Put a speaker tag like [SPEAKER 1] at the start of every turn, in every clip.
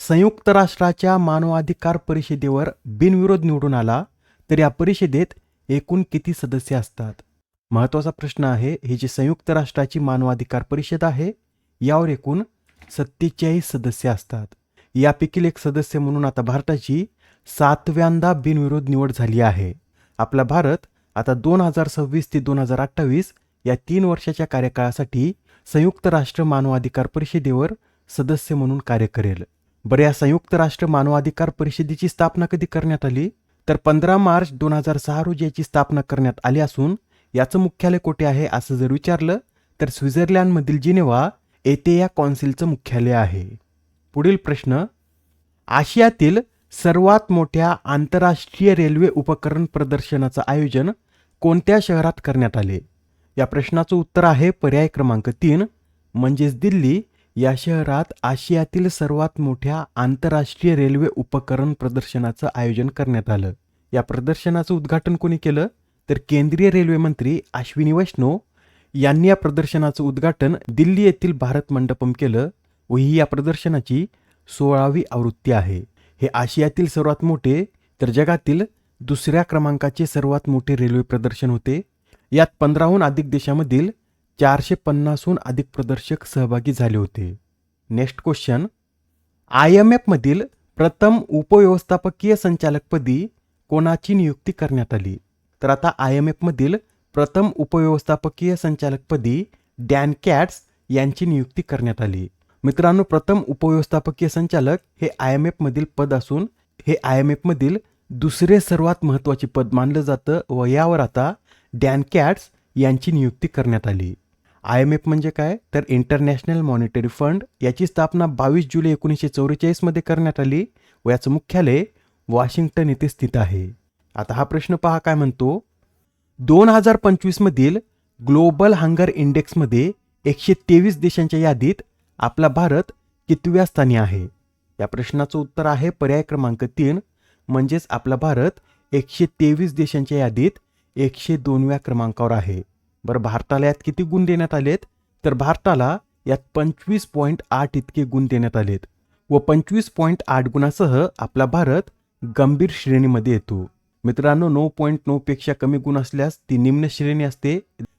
[SPEAKER 1] संयुक्त राष्ट्राच्या मानवाधिकार परिषदेवर बिनविरोध निवडून आला तर या परिषदेत एकूण किती सदस्य असतात? महत्त्वाचा प्रश्न आहे ही जी संयुक्त राष्ट्राची मानवाधिकार परिषद आहे यावर एकूण सत्तेचाळीस सदस्य असतात. यापैकील एक सदस्य म्हणून आता भारताची सातव्यांदा बिनविरोध निवड झाली आहे. आपला भारत आता दोन हजार सव्वीस ते दोन हजार अठ्ठावीस या तीन वर्षाच्या कार्यकाळासाठी संयुक्त राष्ट्र मानवाधिकार परिषदेवर सदस्य म्हणून कार्य करेल. बरं या संयुक्त राष्ट्र मानवाधिकार परिषदेची स्थापना कधी करण्यात आली? तर पंधरा मार्च दोन हजार सहा रोजी याची स्थापना करण्यात आली असून याचं मुख्यालय कोठे आहे असं जर विचारलं तर स्वित्झर्लंडमधील जिनेवा येथे या कौन्सिलचं मुख्यालय आहे. पुढील प्रश्न आशियातील सर्वात मोठ्या आंतरराष्ट्रीय रेल्वे उपकरण प्रदर्शनाचं आयोजन कोणत्या शहरात करण्यात आले? या प्रश्नाचं उत्तर आहे पर्याय क्रमांक तीन म्हणजेच दिल्ली या शहरात आशियातील सर्वात मोठ्या आंतरराष्ट्रीय रेल्वे उपकरण प्रदर्शनाचं आयोजन करण्यात आलं. या प्रदर्शनाचं उद्घाटन कोणी केलं? तर केंद्रीय रेल्वे मंत्री अश्विनी वैष्णव यांनी या प्रदर्शनाचं उद्घाटन दिल्ली येथील भारत मंडपम केलं. व ही या प्रदर्शनाची सोळावी आवृत्ती आहे. हे आशियातील सर्वात मोठे तर जगातील दुसऱ्या क्रमांकाचे सर्वात मोठे रेल्वे प्रदर्शन होते. यात पंधराहून अधिक देशामधील चारशे पन्नासहून अधिक प्रदर्शक सहभागी झाले होते. नेक्स्ट क्वेश्चन आय एम एफमधील प्रथम उपव्यवस्थापकीय संचालकपदी कोणाची नियुक्ती करण्यात आली? तर आता आय एम एफमधील प्रथम उपव्यवस्थापकीय संचालकपदी डॅन कॅट्स यांची नियुक्ती करण्यात आली. मित्रांनो प्रथम उपव्यवस्थापकीय संचालक हे आय एम एफमधील पद असून हे आय एम एफमधील दुसरे सर्वात महत्त्वाचे पद मानलं जातं व यावर आता डॅन कॅट्स यांची नियुक्ती करण्यात आली. आय एम एफ म्हणजे काय? तर इंटरनॅशनल मॉनिटरी फंड याची स्थापना बावीस जुलै एकोणीसशे चौवेचाळीसमध्ये करण्यात आली व याचं मुख्यालय वॉशिंग्टन येथे स्थित आहे. आता हा प्रश्न पहा काय म्हणतो? दोन हजार पंचवीसमधील ग्लोबल हंगर इंडेक्समध्ये एकशे तेवीस देशांच्या यादीत आपला भारत कितव्या स्थानी आहे? या प्रश्नाचं उत्तर आहे पर्याय क्रमांक तीन म्हणजेच आपला भारत एकशे तेवीस देशांच्या यादीत एकशे दोनव्या क्रमांकावर आहे. बरं भारताला यात किती गुण देण्यात आलेत? तर भारताला यात पंचवीस पॉईंट आठ इतके गुण देण्यात आलेत व पंचवीस पॉईंट आठ गुणासह आपला भारत गंभीर श्रेणीमध्ये येतो. मित्रांनो नऊ पॉईंट नऊपेक्षा कमी गुण असल्यास ती निम्न श्रेणी असते.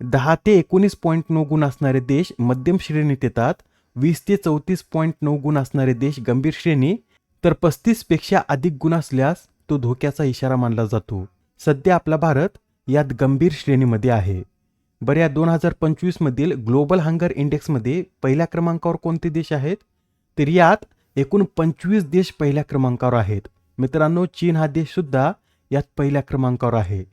[SPEAKER 1] दहा ते एकोणीस पॉईंट नऊ गुण असणारे देश मध्यम श्रेणीत येतात. वीस ते चौतीस पॉईंट नऊ गुण असणारे देश गंभीर श्रेणी. तर पस्तीसपेक्षा अधिक गुण असल्यास तो धोक्याचा इशारा मानला जातो. सध्या आपला भारत यात गंभीर श्रेणीमध्ये आहे. बऱ्या दोन हजार पंचवीसमधील ग्लोबल हंगर इंडेक्समध्ये पहिल्या क्रमांकावर कोणते देश आहेत? तर यात एकूण पंचवीस देश पहिल्या क्रमांकावर आहेत. मित्रांनो चीन हा देश सुद्धा यात पहिल्या क्रमांकावर आहे.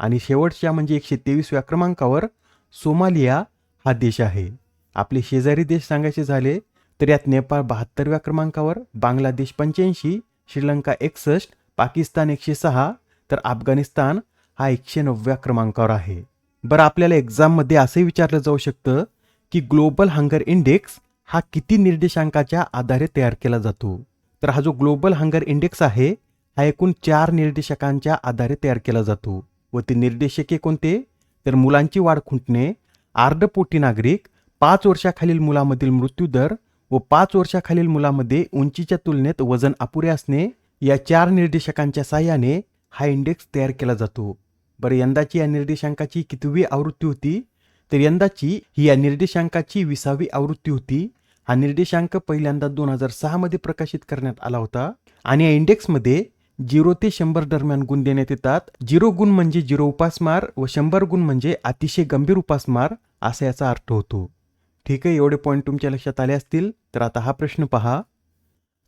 [SPEAKER 1] आणि शेवटच्या म्हणजे एकशे तेवीसव्या क्रमांकावर सोमालिया हा देश आहे. आपले शेजारी देश सांगायचे झाले तर यात नेपाळ बहात्तरव्या क्रमांकावर बांगलादेश पंच्याऐंशी श्रीलंका एकसष्ट पाकिस्तान एकशे सहा तर अफगाणिस्तान हा एकशे नवव्या क्रमांकावर आहे. बरं आपल्याला एक्झाममध्ये असंही विचारलं जाऊ शकतं की ग्लोबल हंगर इंडेक्स हा किती निर्देशांकाच्या आधारे तयार केला जातो? तर हा जो ग्लोबल हंगर इंडेक्स आहे हा एकूण चार निर्देशकांच्या आधारे तयार केला जातो. व ते निर्देशके कोणते? तर मुलांची वाढ खुंटणे आर्धपोटी नागरिक पाच वर्षाखालील मुलामधील मृत्यूदर व पाच वर्षाखालील मुलामध्ये उंचीच्या तुलनेत वजन अपुरे असणे या चार निर्देशकांच्या साह्याने हा इंडेक्स तयार केला जातो. बरं यंदाची या निर्देशांकाची कितवी आवृत्ती होती? तर यंदाची ही या निर्देशांकाची विसावी आवृत्ती होती. हा निर्देशांक पहिल्यांदा दोन हजार सहामध्ये प्रकाशित करण्यात आला होता. आणि या इंडेक्समध्ये झिरो ते शंभर दरम्यान गुण देण्यात येतात. झिरो गुण म्हणजे झिरो उपासमार व शंभर गुण म्हणजे अतिशय गंभीर उपासमार असा याचा अर्थ होतो. ठीक आहे एवढे पॉईंट तुमच्या लक्षात आले असतील तर आता हा प्रश्न पहा.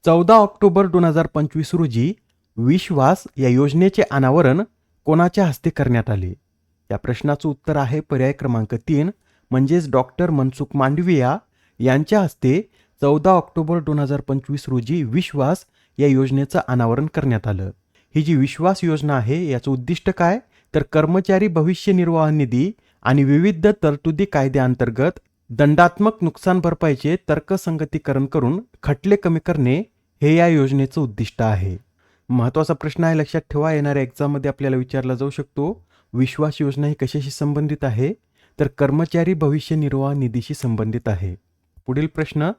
[SPEAKER 1] चौदा ऑक्टोबर दोन हजार पंचवीस रोजी विश्वास या योजनेचे अनावरण कोणाच्या हस्ते करण्यात आले? या प्रश्नाचं उत्तर आहे पर्याय क्रमांक तीन म्हणजेच डॉक्टर मनसुख मांडविया यांच्या हस्ते चौदा ऑक्टोबर दोन हजार पंचवीस रोजी विश्वास या योजनेचं अनावरण करण्यात आलं. ही जी विश्वास योजना आहे याचं उद्दिष्ट काय? तर कर्मचारी भविष्य निर्वाह निधी आणि विविध तरतुदी कायद्याअंतर्गत दंडात्मक नुकसान भरपाईचे तर्कसंगतीकरण करून खटले कमी करणे हे या योजनेचं उद्दिष्ट आहे. महत्त्वाचा प्रश्न आहे लक्षात ठेवा. येणाऱ्या एक्झाममध्ये आपल्याला विचारला जाऊ शकतो विश्वास योजना ही कशाशी संबंधित आहे? तर कर्मचारी भविष्य निर्वाह निधीशी संबंधित आहे. पुढील प्रश्न.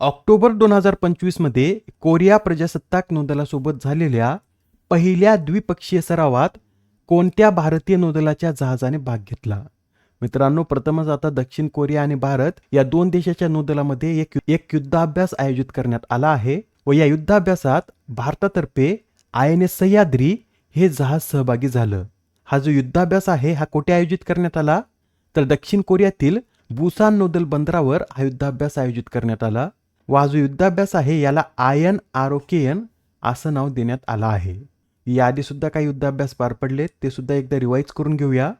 [SPEAKER 1] ऑक्टोबर दोन हजार पंचवीसमध्ये कोरिया प्रजासत्ताक नौदलासोबत झालेल्या पहिल्या द्विपक्षीय सरावात कोणत्या भारतीय नौदलाच्या जहाजाने भाग घेतला? मित्रांनो प्रथमच आता दक्षिण कोरिया आणि भारत या दोन देशाच्या नौदलामध्ये एक एक युद्धाभ्यास आयोजित करण्यात आला आहे. व या युद्धाभ्यासात भारतातर्फे आय एन एस सह्याद्री हे जहाज सहभागी झालं. हा जो युद्धाभ्यास आहे हा कुठे आयोजित करण्यात आला? तर दक्षिण कोरियातील बुसान नौदल बंदरावर हा युद्धाभ्यास आयोजित करण्यात आला व हा जो युद्धाभ्यास आहे याला आयन आरोकेयन असं नाव देण्यात आलं आहे. याआधी सुद्धा काही युद्धाभ्यास पार पडले ते सुद्धा एकदा रिवाईज करून घेऊया.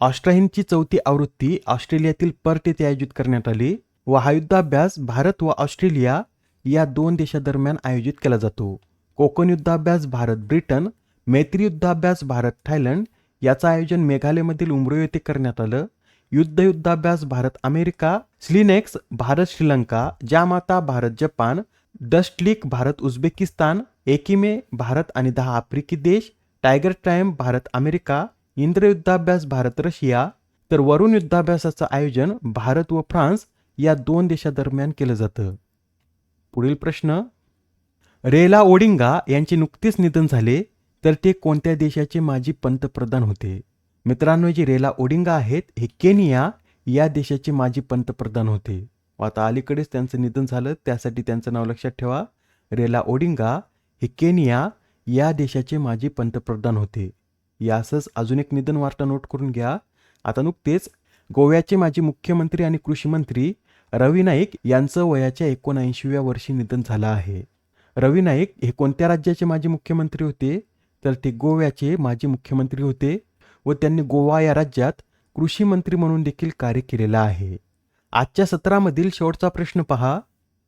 [SPEAKER 1] ऑस्ट्राहिनची चौथी आवृत्ती ऑस्ट्रेलियातील पर्ट येथे आयोजित करण्यात आली व हा युद्धाभ्यास भारत व ऑस्ट्रेलिया या दोन देशादरम्यान आयोजित केला जातो. कोकण युद्धाभ्यास भारत ब्रिटन मैत्री युद्धाभ्यास भारत थायलंड याचं आयोजन मेघालयमधील उमरो येथे करण्यात आलं. युद्ध युद्धाभ्यास Bharat America SLINEX Bharat Sri Lanka जामाता Bharat Japan Dustlik Bharat Uzbekistan एकिमे Bharat आणि दहा आफ्रिकी देश tiger time Bharat America Indra युद्धाभ्यास भारत रशिया तर वरुण युद्धाभ्यासाचं आयोजन भारत व फ्रान्स या दोन देशादरम्यान केलं जातं. पुढील प्रश्न रेला ओडिंगा यांचे नुकतेच निधन झाले तर ते कोणत्या देशाचे माजी पंतप्रधान होते? मित्रांनो जे रेला ओडिंगा आहेत हे केनिया या देशाचे माजी पंतप्रधान होते. व आता अलीकडेच त्यांचं निधन झालं त्यासाठी त्यांचं नाव लक्षात ठेवा. रेला ओडिंगा हे केनिया या देशाचे माजी पंतप्रधान होते. यासच अजून एक निधन वार्ता नोट करून घ्या. आता नुकतेच गोव्याचे माजी मुख्यमंत्री आणि कृषी मंत्री रवी नाईक यांचं वयाच्या एकोणऐंशीव्या वर्षी निधन झालं आहे. रवी नाईक हे कोणत्या राज्याचे माजी मुख्यमंत्री होते? तर ते गोव्याचे माजी मुख्यमंत्री होते व त्यांनी गोवा या राज्यात कृषी मंत्री म्हणून देखील कार्य केलेलं आहे. आजच्या सत्रामधील शेवटचा प्रश्न पहा.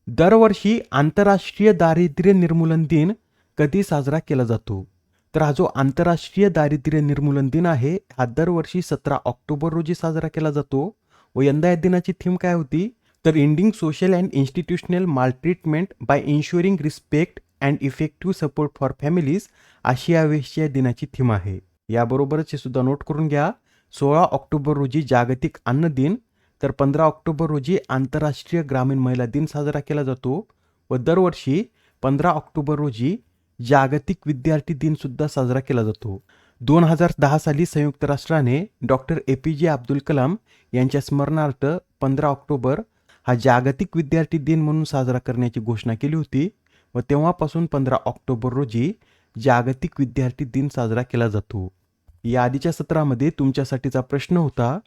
[SPEAKER 1] दरवर्षी आंतरराष्ट्रीय दारिद्र्य निर्मूलन दिन कधी साजरा केला जातो? तर हा जो आंतरराष्ट्रीय दारिद्र्य निर्मूलन दिन आहे हा दरवर्षी सतरा ऑक्टोबर रोजी साजरा केला जातो व यंदा या दिनाची थीम काय होती? तर ending social and institutional maltreatment by ensuring respect and effective support for families अशी यावेळेसची या दिनाची थीम आहे. याबरोबरच हे सुद्धा नोट करून घ्या. सोळा ऑक्टोबर रोजी जागतिक अन्न दिन तर पंधरा ऑक्टोबर रोजी आंतरराष्ट्रीय ग्रामीण महिला दिन साजरा केला जातो व दरवर्षी पंधरा ऑक्टोबर रोजी जागतिक विद्यार्थी दिन सुद्धा साजरा केला जातो. दोन हजार दहा साली संयुक्त राष्ट्राने डॉक्टर ए पी जे अब्दुल कलाम यांच्या स्मरणार्थ पंधरा ऑक्टोबर हा जागतिक विद्यार्थी दिन म्हणून साजरा करण्याची घोषणा केली होती व तेव्हापासून पंधरा ऑक्टोबर रोजी जागतिक विद्यार्थी दिन साजरा केला जातो. या आधीच्या सत्रामध्ये तुमच्यासाठीचा प्रश्न होता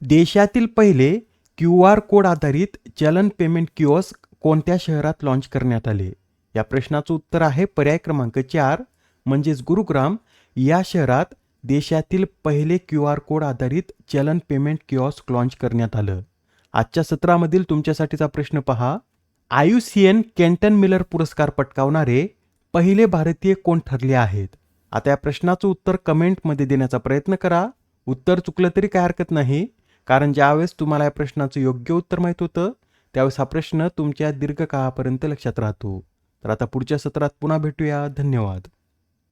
[SPEAKER 1] देशातील पहिले क्यू आर कोड आधारित चलन पेमेंट किओस्क कोणत्या शहरात लॉन्च करण्यात आले? या प्रश्नाचं उत्तर आहे पर्याय क्रमांक चार म्हणजेच गुरुग्राम. या शहरात देशातील पहिले क्यू आर कोड आधारित चलन पेमेंट किओस्क लॉन्च करण्यात आलं. आजच्या सत्रामधील तुमच्यासाठीचा प्रश्न पहा. आयुसीएन केंटन मिलर पुरस्कार पटकावणारे पहिले भारतीय कोण ठरले आहेत? आता या प्रश्नाचं उत्तर कमेंटमध्ये देण्याचा प्रयत्न करा. उत्तर चुकलं तरी काय हरकत नाही कारण ज्यावेळेस तुम्हाला या प्रश्नाचं योग्य उत्तर माहीत होतं त्यावेळेस हा प्रश्न तुमच्या दीर्घकाळापर्यंत लक्षात राहतो. तर आता पुढच्या सत्रात पुन्हा भेटूया. धन्यवाद.